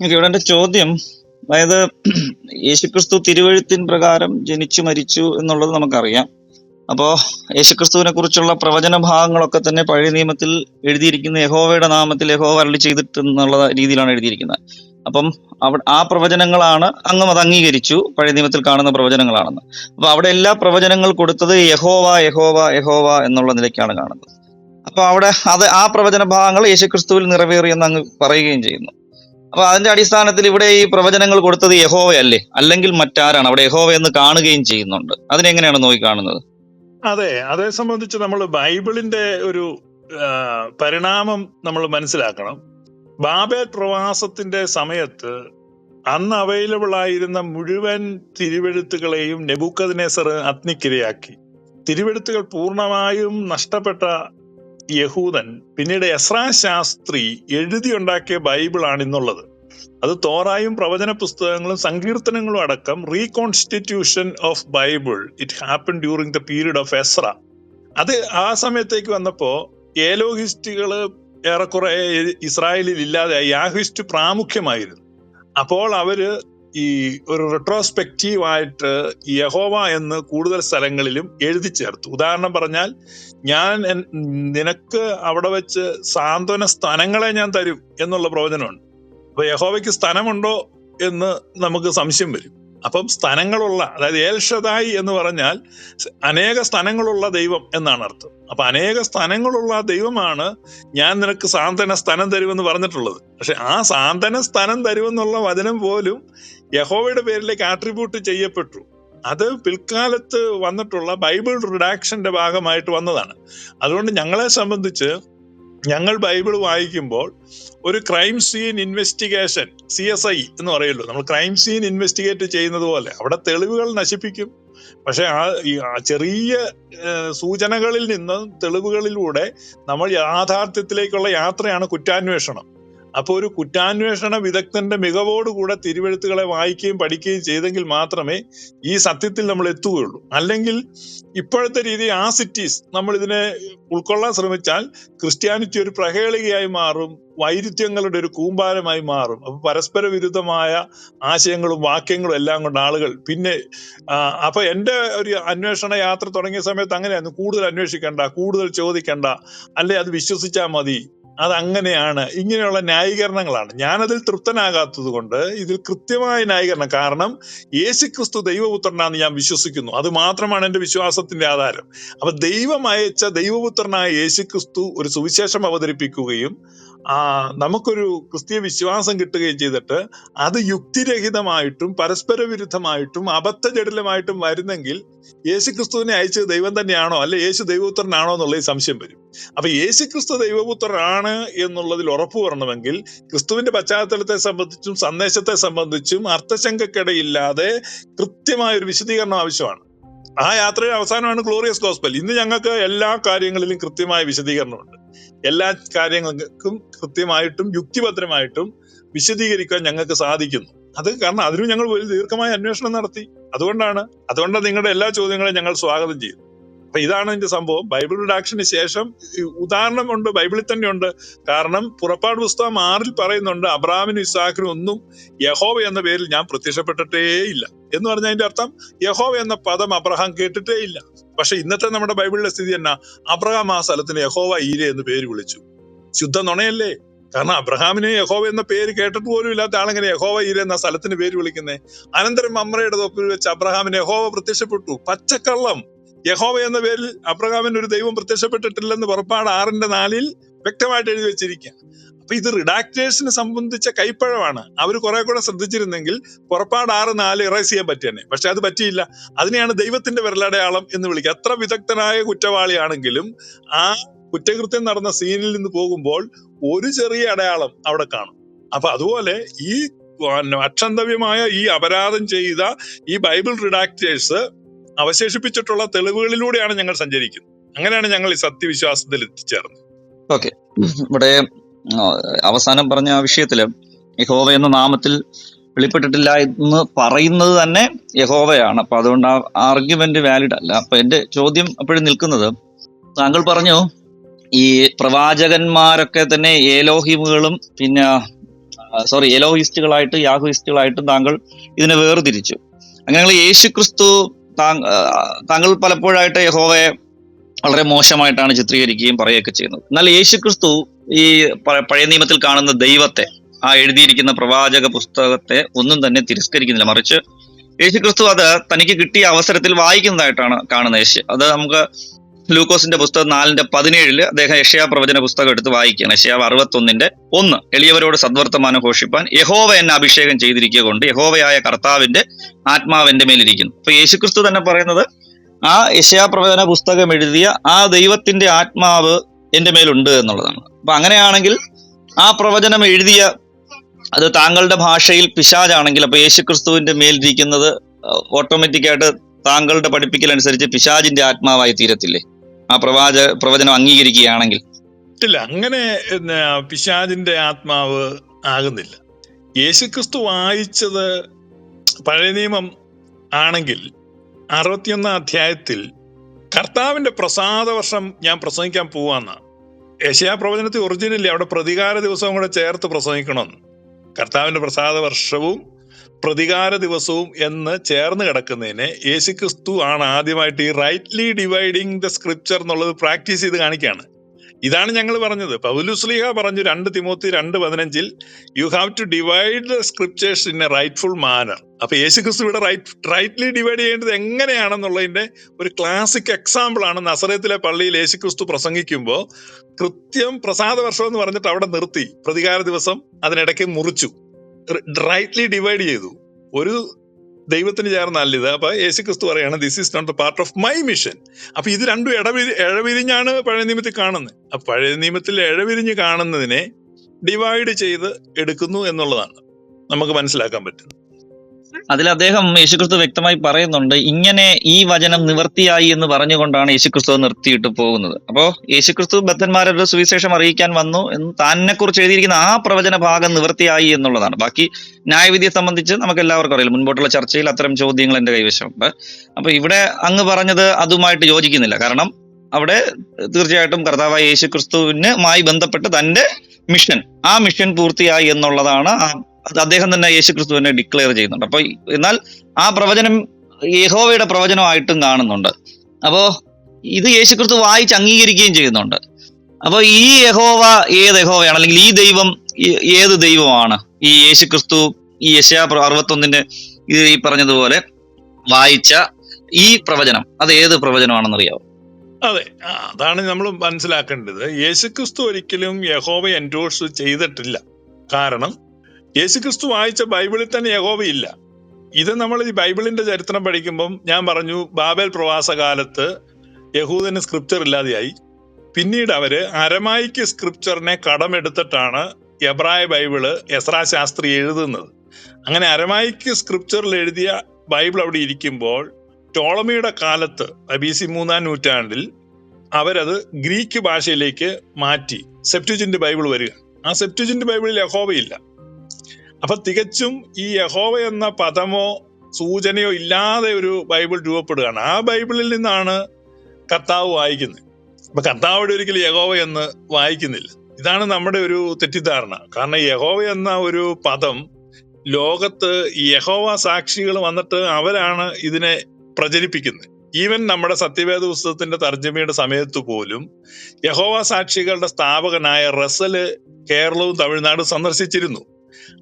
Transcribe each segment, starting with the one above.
ഇവിടെ എന്റെ ചോദ്യം അതായത് യേശുക്രിസ്തു തിരുവഴുത്തിൻ പ്രകാരം ജനിച്ചു മരിച്ചു എന്നുള്ളത് നമുക്കറിയാം. അപ്പോ യേശുക്രിസ്തുവിനെ കുറിച്ചുള്ള പ്രവചന ഭാഗങ്ങളൊക്കെ തന്നെ പഴയ നിയമത്തിൽ എഴുതിയിരിക്കുന്ന. യഹോവയുടെ നാമത്തിൽ യഹോവ അരളി ചെയ്തിട്ട് എന്നുള്ള രീതിയിലാണ് എഴുതിയിരിക്കുന്നത്. അപ്പം അവിടെ ആ പ്രവചനങ്ങളാണ് അങ്ങും അത് അംഗീകരിച്ചു പഴയ നിയമത്തിൽ കാണുന്ന പ്രവചനങ്ങളാണെന്ന്. അപ്പൊ അവിടെ എല്ലാ പ്രവചനങ്ങൾ കൊടുത്തത് യഹോവ യഹോവ യഹോവ എന്നുള്ള നിലയ്ക്കാണ് കാണുന്നത്. അപ്പൊ അവിടെ അത് ആ പ്രവചന ഭാഗങ്ങൾ യേശുക്രിസ്തുവിൽ നിറവേറിയെന്ന് അങ്ങ് പറയുകയും ചെയ്യുന്നു. അപ്പൊ അതിന്റെ അടിസ്ഥാനത്തിൽ ഇവിടെ ഈ പ്രവചനങ്ങൾ കൊടുത്തത് യഹോവയല്ലേ? അല്ലെങ്കിൽ മറ്റാരാണ്? അവിടെ യഹോവ എന്ന് കാണുകയും ചെയ്യുന്നുണ്ട്. അതിനെങ്ങനെയാണ് നോക്കി കാണുന്നത്? അതെ അതേ സംബന്ധിച്ച് നമ്മൾ ബൈബിളിന്റെ ഒരു പരിണാമം നമ്മൾ മനസ്സിലാക്കണം. ബാബേ പ്രവാസത്തിന്റെ സമയത്ത് അന്ന് അവൈലബിൾ ആയിരുന്ന മുഴുവൻ തിരുവെഴുത്തുകളെയും നെബുക്കദ്നേസർ അഗ്നിക്കിരയാക്കി. തിരുവെഴുത്തുകൾ പൂർണമായും നഷ്ടപ്പെട്ട യഹൂദൻ പിന്നീട് എസ്രാ ശാസ്ത്രി എഴുതിയുണ്ടാക്കിയ ബൈബിളാണ് ഇന്നുള്ളത്. അത് തോറായും പ്രവചന പുസ്തകങ്ങളും സങ്കീർത്തനങ്ങളും അടക്കം reconstitution of Bible. It happen during the period of Ezra. അത് ആ സമയത്തേക്ക് വന്നപ്പോ ഏലോഹിസ്റ്റുകൾ ഏറെക്കുറെ ഇസ്രായേലിൽ ഇല്ലാതെ യാഹിസ്റ്റ് പ്രാമുഖ്യമായിരുന്നു. അപ്പോൾ അവർ ഈ ഒരു റെട്രോസ്പെക്റ്റീവ് ആയിട്ട് യഹോവ എന്ന് കൂടുതൽ സ്ഥലങ്ങളിലും എഴുതി ചേർത്തു. ഉദാഹരണം പറഞ്ഞാൽ ഞാൻ നിനക്ക് അവിടെ വെച്ച് സാന്ത്വന സ്ഥാനങ്ങളെ ഞാൻ തരും എന്നുള്ള പ്രവചനമുണ്ട്. അപ്പൊ യഹോവയ്ക്ക് സ്ഥലമുണ്ടോ എന്ന് നമുക്ക് സംശയം വരും. അപ്പം സ്ഥലങ്ങളുള്ള അതായത് ഏൽഷതായി എന്ന് പറഞ്ഞാൽ അനേക സ്ഥലങ്ങളുള്ള ദൈവം എന്നാണ് അർത്ഥം. അപ്പൊ അനേക സ്ഥലങ്ങളുള്ള ദൈവമാണ് ഞാൻ നിനക്ക് സാന്ത്വന സ്ഥലം തരുമെന്ന് പറഞ്ഞിട്ടുള്ളത്. പക്ഷെ ആ സാന്ത്വന സ്ഥലം തരുമെന്നുള്ള വചനം പോലും യഹോവയുടെ പേരിലേക്ക് ആട്രിബ്യൂട്ട് ചെയ്യപ്പെട്ടു. അത് പിൽക്കാലത്ത് വന്നിട്ടുള്ള ബൈബിൾ റിഡാക്ഷന്റെ ഭാഗമായിട്ട് വന്നതാണ്. അതുകൊണ്ട് ഞങ്ങളെ സംബന്ധിച്ച് ഞങ്ങൾ ബൈബിൾ വായിക്കുമ്പോൾ ഒരു crime scene investigation C S I എന്ന് പറയുള്ളൂ നമ്മൾ ക്രൈം സീൻ ഇൻവെസ്റ്റിഗേറ്റ് ചെയ്യുന്നത് പോലെ. അവിടെ തെളിവുകൾ നശിപ്പിക്കും. പക്ഷെ ആ ചെറിയ സൂചനകളിൽ നിന്ന് തെളിവുകളിലൂടെ നമ്മൾ യാഥാർത്ഥ്യത്തിലേക്കുള്ള യാത്രയാണ് കുറ്റാന്വേഷണം. അപ്പൊ ഒരു കുറ്റാന്വേഷണ വിദഗ്ധന്റെ മികവോടുകൂടെ തിരുവെഴുത്തുകളെ വായിക്കുകയും പഠിക്കുകയും ചെയ്തെങ്കിൽ മാത്രമേ ഈ സത്യത്തിൽ നമ്മൾ എത്തുകയുള്ളൂ. അല്ലെങ്കിൽ ഇപ്പോഴത്തെ രീതി ആ സിറ്റീസ് നമ്മൾ ഇതിനെ ഉൾക്കൊള്ളാൻ ശ്രമിച്ചാൽ ക്രിസ്ത്യാനിറ്റി ഒരു പ്രഹേളികയായി മാറും വൈരുദ്ധ്യങ്ങളുടെ ഒരു കൂമ്പാരമായി മാറും. അപ്പൊ പരസ്പര വിരുദ്ധമായ ആശയങ്ങളും വാക്യങ്ങളും എല്ലാം കൊണ്ട് ആളുകൾ പിന്നെ അപ്പൊ എന്റെ ഒരു അന്വേഷണ യാത്ര തുടങ്ങിയ സമയത്ത് അങ്ങനെയായിരുന്നു. കൂടുതൽ അന്വേഷിക്കണ്ട കൂടുതൽ ചോദിക്കണ്ട. അല്ലെ അത് വിശ്വസിച്ചാൽ മതി. അത് അങ്ങനെയാണ് ഇങ്ങനെയുള്ള ന്യായീകരണങ്ങളാണ്. ഞാനതിൽ തൃപ്തനാകാത്തത് കൊണ്ട് ഇതിൽ കൃത്യമായ ന്യായീകരണം. കാരണം യേശു ക്രിസ്തു ദൈവപുത്രനാണെന്ന് ഞാൻ വിശ്വസിക്കുന്നു. അത് മാത്രമാണ് എന്റെ വിശ്വാസത്തിന്റെ ആധാരം. അപ്പൊ ദൈവം അയച്ച ദൈവപുത്രനായ യേശുക്രിസ്തു ഒരു സുവിശേഷം അവതരിപ്പിക്കുകയും നമുക്കൊരു ക്രിസ്തീയ വിശ്വാസം കിട്ടുകയും ചെയ്തിട്ട് അത് യുക്തിരഹിതമായിട്ടും പരസ്പര വിരുദ്ധമായിട്ടും അബദ്ധജടിലമായിട്ടും വരുന്നെങ്കിൽ യേശു ക്രിസ്തുവിനെ അയച്ചത് ദൈവം തന്നെയാണോ? അല്ലെ യേശു ദൈവപുത്രനാണോ എന്നുള്ള സംശയം വരും. അപ്പൊ യേശു ക്രിസ്തു ദൈവപുത്രനാണ് എന്നുള്ളതിൽ ഉറപ്പ് വരണമെങ്കിൽ ക്രിസ്തുവിന്റെ പശ്ചാത്തലത്തെ സംബന്ധിച്ചും സന്ദേശത്തെ സംബന്ധിച്ചും അർത്ഥശങ്കക്കിടയില്ലാതെ കൃത്യമായ ഒരു വിശദീകരണം ആവശ്യമാണ്. ആ യാത്രയുടെ അവസാനമാണ് ഗ്ലോറിയസ് ഗോസ്പൽ ഇന്ന് ഞങ്ങൾക്ക് എല്ലാ കാര്യങ്ങളിലും കൃത്യമായ വിശദീകരണമുണ്ട്. എല്ലാ കാര്യങ്ങൾക്കും കൃത്യമായിട്ടും യുക്തിഭദ്രമായിട്ടും വിശദീകരിക്കാൻ ഞങ്ങൾക്ക് സാധിക്കുന്നു. അത് കാരണം അതിനും ഞങ്ങൾ ഒരു ദീർഘമായ അന്വേഷണം നടത്തി. അതുകൊണ്ടാണ് അതുകൊണ്ടാണ് നിങ്ങളുടെ എല്ലാ ചോദ്യങ്ങളെയും ഞങ്ങൾ സ്വാഗതം ചെയ്തു അപ്പൊ ഇതാണ് ഇതിന്റെ സംഭവം. ബൈബിൾ റിഡാക്ഷന് ശേഷം ഉദാഹരണം ഉദാഹരണമുണ്ട് ബൈബിളിൽ തന്നെയുണ്ട്. കാരണം പുറപ്പാട് പുസ്തകം ആറിൽ പറയുന്നുണ്ട് അബ്രാമിനും ഇസാഖിനും ഒന്നും യഹോവ എന്ന പേരിൽ ഞാൻ പ്രത്യക്ഷപ്പെട്ടിട്ടേ ഇല്ല. എന്ന് പറഞ്ഞ അതിന്റെ അർത്ഥം? യഹോവ എന്ന പദം അബ്രഹാം കേട്ടിട്ടേ ഇല്ല. പക്ഷെ ഇന്നത്തെ നമ്മുടെ ബൈബിളിലെ സ്ഥിതി എന്നാ? അബ്രഹാം ആ സ്ഥലത്തിന് യഹോവ ഈര എന്ന് പേര് വിളിച്ചു. ശുദ്ധ നുണയല്ലേ? കാരണം അബ്രഹാമിന് യഹോവ എന്ന പേര് കേട്ടിട്ട് പോലും ഇല്ലാത്ത ആളെങ്ങനെ യഹോവ ഈര എന്ന സ്ഥലത്തിന് പേര് വിളിക്കുന്നേ? അനന്തരം അമ്രയുടെ തൊപ്പിൽ വെച്ച് അബ്രഹാമിന് യഹോവ പ്രത്യക്ഷപ്പെട്ടു. പച്ചക്കള്ളം. യഹോവ എന്ന പേരിൽ അബ്രഹാമിന് ഒരു ദൈവം പ്രത്യക്ഷപ്പെട്ടിട്ടില്ലെന്ന് പുറപ്പാട് ആറിന്റെ നാലിൽ വ്യക്തമായിട്ട് എഴുതി വെച്ചിരിക്കുക. അപ്പൊ ഇത് റിഡാക്ടേഴ്സിനെ സംബന്ധിച്ച കൈപ്പഴമാണ്. അവർ കുറെ കൂടെ ശ്രദ്ധിച്ചിരുന്നെങ്കിൽ പുറപ്പാട് ആറ് നാല് ഇറേസ് ചെയ്യാൻ പറ്റിയെന്നെ. പക്ഷെ അത് പറ്റിയില്ല. അതിനെയാണ് ദൈവത്തിന്റെ വിരലടയാളം എന്ന് വിളിക്കുക. എത്ര വിദഗ്ധനായ കുറ്റവാളിയാണെങ്കിലും ആ കുറ്റകൃത്യം നടന്ന സീനിൽ നിന്ന് പോകുമ്പോൾ ഒരു ചെറിയ അടയാളം അവിടെ കാണും. അപ്പൊ അതുപോലെ ഈ അക്ഷന്തവ്യമായ ഈ അപരാധം ചെയ്ത ഈ ബൈബിൾ റിഡാക്ടേഴ്സ് അവശേഷിപ്പിച്ചിട്ടുള്ള തെളിവുകളിലൂടെയാണ് ഞങ്ങൾ സഞ്ചരിക്കുന്നത്. അങ്ങനെയാണ് ഞങ്ങൾ ഈ സത്യവിശ്വാസത്തിൽ എത്തിച്ചേർന്നത്. ഓക്കെ. ഇവിടെ അവസാനം പറഞ്ഞ ആ വിഷയത്തിൽ യഹോവ എന്ന നാമത്തിൽ വെളിപ്പെട്ടിട്ടില്ല എന്ന് പറയുന്നത് തന്നെ യഹോവയാണ്. അപ്പൊ അതുകൊണ്ട് ആ ആർഗ്യുമെന്റ് വാലിഡ് അല്ല. അപ്പൊ എന്റെ ചോദ്യം അപ്പോഴും നിൽക്കുന്നത് താങ്കൾ പറഞ്ഞു ഈ പ്രവാചകന്മാരൊക്കെ തന്നെ ഏലോഹിമുകളും പിന്നെ സോറി ഏലോഹിസ്റ്റുകളായിട്ട് യാഹുയിസ്റ്റുകളായിട്ടും താങ്കൾ ഇതിനെ വേർതിരിച്ചു. അങ്ങനെ യേശു ക്രിസ്തു താങ്കൾ പലപ്പോഴായിട്ട് യഹോവയെ വളരെ മോശമായിട്ടാണ് ചിത്രീകരിക്കുകയും പറയുകയൊക്കെ ചെയ്യുന്നത്. എന്നാൽ യേശു ക്രിസ്തു ഈ പഴയ നിയമത്തിൽ കാണുന്ന ദൈവത്തെ ആ എഴുതിയിരിക്കുന്ന പ്രവാചക പുസ്തകത്തെ ഒന്നും തന്നെ തിരസ്കരിക്കുന്നില്ല. മറിച്ച് യേശു ക്രിസ്തു അത് തനിക്ക് കിട്ടിയ അവസരത്തിൽ വായിക്കുന്നതായിട്ടാണ് കാണുന്നത് യേശു. അത് നമുക്ക് ലൂക്കോസിന്റെ പുസ്തകം നാലിന്റെ പതിനേഴിൽ അദ്ദേഹം യഷയാ പ്രവചന പുസ്തകം എടുത്ത് വായിക്കുകയാണ്. യഷയാവ് അറുപത്തൊന്നിന്റെ ഒന്ന് എളിയവരോട് സദ്വർത്തമാനം ഘോഷിപ്പാൻ യഹോവ എന്നെ അഭിഷേകം ചെയ്തിരിക്കുക കൊണ്ട് യഹോവയായ കർത്താവിന്റെ ആത്മാവിന്റെ മേലിരിക്കുന്നു. അപ്പൊ യേശുക്രിസ്തു തന്നെ പറയുന്നത് ആ യഷയാ പ്രവചന പുസ്തകം എഴുതിയ ആ ദൈവത്തിന്റെ ആത്മാവ് എന്റെ മേലുണ്ട് എന്നുള്ളതാണ്. അപ്പൊ അങ്ങനെയാണെങ്കിൽ ആ പ്രവചനം എഴുതിയ അത് താങ്കളുടെ ഭാഷയിൽ പിശാജാണെങ്കിൽ അപ്പൊ യേശുക്രിസ്തുവിന്റെ മേലിരിക്കുന്നത് ഓട്ടോമാറ്റിക്കായിട്ട് താങ്കളുടെ പഠിപ്പിക്കൽ അനുസരിച്ച് പിശാജിന്റെ ആത്മാവായി തീരത്തില്ലേ? ആ പ്രവാച പ്രവചനം അംഗീകരിക്കുകയാണെങ്കിൽ. ഇല്ല അങ്ങനെ പിശാജിന്റെ ആത്മാവ് ആകുന്നില്ല. യേശുക്രിസ്തു വായിച്ചത് പഴയ നിയമം ആണെങ്കിൽ അറുപത്തിയൊന്നാം അധ്യായത്തിൽ കർത്താവിന്റെ പ്രസാദ വർഷം ഞാൻ പ്രസംഗിക്കാൻ പോവാന്ന. യശയാ പ്രവചനത്തിൽ ഒറിജിനലി അവിടെ പ്രതികാര ദിവസവും കൂടെ ചേർത്ത് പ്രസംഗിക്കണമെന്ന്. കർത്താവിന്റെ പ്രസാദ വർഷവും പ്രതികാര ദിവസവും എന്ന് ചേർന്ന് കിടക്കുന്നതിനെ യേശുക്രിസ്തു ആണ് ആദ്യമായിട്ട് ഈ റൈറ്റ്ലി ഡിവൈഡിങ് ദ സ്ക്രിപ്ചർ എന്നുള്ളത് പ്രാക്ടീസ് ചെയ്ത് കാണിക്കുകയാണ്. ഇതാണ് ഞങ്ങൾ പറഞ്ഞത്. പൗലുസ്ലിഹ പറഞ്ഞു രണ്ട് തിമോത്തി രണ്ട് പതിനഞ്ചിൽ you have to divide the scriptures in a rightful manner അപ്പൊ യേശുക്രിസ്തു ഇവിടെ റൈറ്റ് റൈറ്റ്ലി ഡിവൈഡ് ചെയ്യേണ്ടത് എങ്ങനെയാണെന്നുള്ളതിന്റെ ഒരു ക്ലാസിക് എക്സാമ്പിൾ ആണ് നസറത്തിലെ പള്ളിയിൽ യേശുക്രിസ്തു പ്രസംഗിക്കുമ്പോൾ കൃത്യം പ്രസാദ വർഷം എന്ന് പറഞ്ഞിട്ട് അവിടെ നിർത്തി. പ്രതികാര ദിവസം അതിനിടയ്ക്ക് മുറിച്ചു. റൈറ്റ്ലി ഡിവൈഡ് ചെയ്തു. ഒരു ദൈവത്തിന് ചേർന്നല്ല ഇത്. അപ്പൊ യേശു ക്രിസ്തു പറയാണ് this is not the part of my mission അപ്പൊ ഇത് രണ്ടും ഇടവിരി ഇഴവിരിഞ്ഞാണ് പഴയ നിയമത്തിൽ കാണുന്നത്. അപ്പൊ പഴയ നിയമത്തിൽ ഇഴവിരിഞ്ഞ് കാണുന്നതിനെ ഡിവൈഡ് ചെയ്ത് എടുക്കുന്നു എന്നുള്ളതാണ്. നമുക്ക് മനസ്സിലാക്കാൻ പറ്റുന്നത്. അതിൽ അദ്ദേഹം യേശുക്രിസ്തു വ്യക്തമായി പറയുന്നുണ്ട് ഇങ്ങനെ ഈ വചനം നിവർത്തിയായി എന്ന് പറഞ്ഞുകൊണ്ടാണ് യേശുക്രിസ്തു നിർത്തിയിട്ട് പോകുന്നത്. അപ്പോൾ യേശുക്രിസ്തു ബദ്ധന്മാരുടെ സുവിശേഷം അറിയിക്കാൻ വന്നു എന്ന് തന്നെ കുറിച്ച് എഴുതിയിരിക്കുന്ന ആ പ്രവചന ഭാഗം നിവർത്തിയായി എന്നുള്ളതാണ്. ബാക്കി ന്യായവിധിയെ സംബന്ധിച്ച് നമുക്ക് എല്ലാവർക്കും അറിയില്ല മുൻപോട്ടുള്ള ചർച്ചയിൽ അത്തരം ചോദ്യങ്ങൾ എന്റെ കൈവശമുണ്ട്. അപ്പൊ ഇവിടെ അങ്ങ് പറഞ്ഞത് അതുമായിട്ട് യോജിക്കുന്നില്ല. കാരണം അവിടെ തീർച്ചയായിട്ടും കർത്താവായ യേശുക്രിസ്തുവിനുമായി ബന്ധപ്പെട്ട് തന്റെ മിഷൻ ആ മിഷൻ പൂർത്തിയായി എന്നുള്ളതാണ് ആ അദ്ദേഹം തന്നെ യേശു തന്നെ ഡിക്ലെയർ ചെയ്യുന്നുണ്ട്. അപ്പൊ എന്നാൽ ആ പ്രവചനം യഹോവയുടെ പ്രവചനമായിട്ടും കാണുന്നുണ്ട്. അപ്പോ ഇത് യേശു ക്രിസ്തു വായിച്ച് അംഗീകരിക്കുകയും ചെയ്യുന്നുണ്ട്. അപ്പോൾ ഈ യഹോവ ഏത് യഹോവയാണ്? അല്ലെങ്കിൽ ഈ ദൈവം ഏത് ദൈവമാണ്? ഈ യേശു ക്രിസ്തു ഈ പ്ര- അറുപത്തൊന്നിന്റെ ഇത് ഈ പറഞ്ഞതുപോലെ വായിച്ച ഈ പ്രവചനം അത് ഏത് പ്രവചനമാണെന്നറിയാവോ? അതെ അതാണ് നമ്മൾ മനസ്സിലാക്കേണ്ടത്. യേശുക്രിസ്തു ഒരിക്കലും യഹോവ എൻഡോഴ്സ് ചെയ്തിട്ടില്ല. കാരണം യേശുക്രിസ്തു വായിച്ച ബൈബിളിൽ തന്നെ യഹോവയില്ല ഇത് നമ്മൾ ഈ ബൈബിളിന്റെ ചരിത്രം പഠിക്കുമ്പം ഞാൻ പറഞ്ഞു ബാബേൽ പ്രവാസ കാലത്ത് യഹൂദന് സ്ക്രിപ്ചർ ഇല്ലാതെയായി. പിന്നീട് അവർ അരമായിക്ക് സ്ക്രിപ്ചറിനെ കടമെടുത്തിട്ടാണ് എബ്രായ ബൈബിൾ എസ്രാ ശാസ്ത്രി എഴുതുന്നത്. അങ്ങനെ അരമായിക്ക് സ്ക്രിപ്ചറിൽ എഴുതിയ ബൈബിൾ അവിടെ ഇരിക്കുമ്പോൾ ടോളമിയുടെ കാലത്ത് ബി സി മൂന്നാം നൂറ്റാണ്ടിൽ അവരത് ഗ്രീക്ക് ഭാഷയിലേക്ക് മാറ്റി സെപ്റ്റുജിന്റെ ബൈബിൾ വരിക. ആ സെപ്റ്റുജിന്റെ ബൈബിളിൽ യഹോവയില്ല അപ്പൊ തികച്ചും ഈ യഹോവ എന്ന പദമോ സൂചനയോ ഇല്ലാതെ ഒരു ബൈബിൾ രൂപപ്പെടുകയാണ്. ആ ബൈബിളിൽ നിന്നാണ് കർത്താവ് വായിക്കുന്നത്. അപ്പൊ കർത്താവിടെ ഒരിക്കലും യഹോവ എന്ന് വായിക്കുന്നില്ല. ഇതാണ് നമ്മുടെ ഒരു തെറ്റിദ്ധാരണ. കാരണം യഹോവ എന്ന ഒരു പദം ലോകത്ത് യഹോവ സാക്ഷികൾ വന്നിട്ട് അവരാണ് ഇതിനെ പ്രചരിപ്പിക്കുന്നത്. ഈവൻ നമ്മുടെ സത്യവേദ പുസ്തകത്തിന്റെ തർജമയുടെ സമയത്ത് പോലും യഹോവ സാക്ഷികളുടെ സ്ഥാപകനായ റസൽ കേരളവും തമിഴ്നാടും സന്ദർശിച്ചിരുന്നു.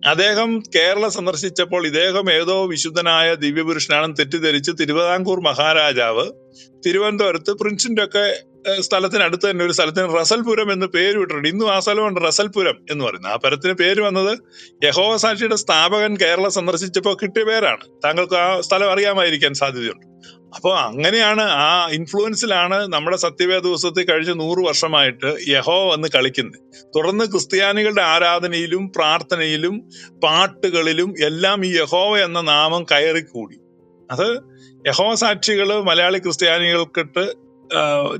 അദ്ദേഹം കേരളം സന്ദർശിച്ചപ്പോൾ ഇദ്ദേഹം ഏതോ വിശുദ്ധനായ ദിവ്യപുരുഷനാണെന്ന് തെറ്റിദ്ധരിച്ച് തിരുവിതാംകൂർ മഹാരാജാവ് തിരുവനന്തപുരത്ത് പ്രിൻസിന്റെ ഒക്കെ സ്ഥലത്തിനടുത്ത് തന്നെ ഒരു സ്ഥലത്തിന് റസൽപുരം എന്ന് പേര് വിട്ടിട്ടുണ്ട്. ഇന്നും ആ സ്ഥലമുണ്ട് റസൽപുരം എന്ന് പറയുന്നത്. ആ പരത്തിന് പേര് വന്നത് യഹോവ സാക്ഷിയുടെ സ്ഥാപകൻ കേരളം സന്ദർശിച്ചപ്പോൾ കിട്ടിയ പേരാണ്. താങ്കൾക്ക് ആ സ്ഥലം അറിയാമായിരിക്കാൻ സാധ്യതയുണ്ട്. അപ്പോൾ അങ്ങനെയാണ് ആ ഇൻഫ്ലുവൻസിലാണ് നമ്മുടെ സത്യവേദ ദിവസത്തിൽ കഴിഞ്ഞ നൂറ് വർഷമായിട്ട് യഹോ വന്ന് കളിക്കുന്നത്. തുടർന്ന് ക്രിസ്ത്യാനികളുടെ ആരാധനയിലും പ്രാർത്ഥനയിലും പാട്ടുകളിലും എല്ലാം ഈ യഹോവ എന്ന നാമം കയറിക്കൂടി. അത് യഹോ സാക്ഷികൾ മലയാളി ക്രിസ്ത്യാനികൾക്കിട്ട്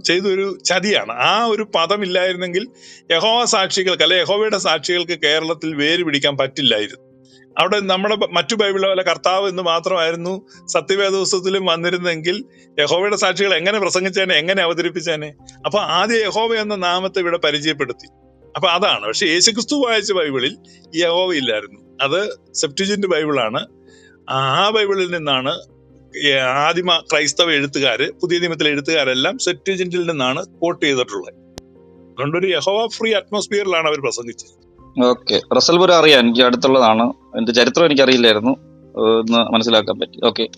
ചെയ്തൊരു ചതിയാണ്. ആ ഒരു പദമില്ലായിരുന്നെങ്കിൽ യഹോവ സാക്ഷികൾക്ക് അല്ലെ യഹോവയുടെ സാക്ഷികൾക്ക് കേരളത്തിൽ വേര് പിടിക്കാൻ പറ്റില്ലായിരുന്നു. അവിടെ നമ്മുടെ മറ്റു ബൈബിളിലെ പോലെ കർത്താവ് എന്ന് മാത്രമായിരുന്നു സത്യവേദ ദിവസത്തിലും വന്നിരുന്നെങ്കിൽ യഹോവയുടെ സാക്ഷികൾ എങ്ങനെ പ്രസംഗിച്ചേനെ എങ്ങനെ അവതരിപ്പിച്ചേനെ? അപ്പൊ ആദ്യം യഹോവ എന്ന നാമത്തെ ഇവിടെ പരിചയപ്പെടുത്തി. അപ്പൊ അതാണ്. പക്ഷെ യേശുക്രിസ്തു വായിച്ച ബൈബിളിൽ യഹോവ ഇല്ലായിരുന്നു. അത് സെപ്റ്റുജിന്റ് ബൈബിളാണ്. ആ ബൈബിളിൽ നിന്നാണ് ആദിമ ക്രൈസ്തവ എഴുത്തുകാര് പുതിയ നിയമത്തിലെ എഴുത്തുകാരെല്ലാം സെപ്റ്റുജിന്റിൽ നിന്നാണ് കോട്ട് ചെയ്തിട്ടുള്ളത്. അതുകൊണ്ട് ഒരു യഹോവ ഫ്രീ അറ്റ്മോസ്ഫിയറിലാണ് അവർ പ്രസംഗിച്ചത്. ഓക്കെ. റസൽപുരം അറിയാം. എനിക്ക് അടുത്തുള്ളതാണ്. എന്റെ ചരിത്രം എനിക്കറിയില്ലായിരുന്നു. മനസ്സിലാക്കാൻ പറ്റി. ഓക്കെ.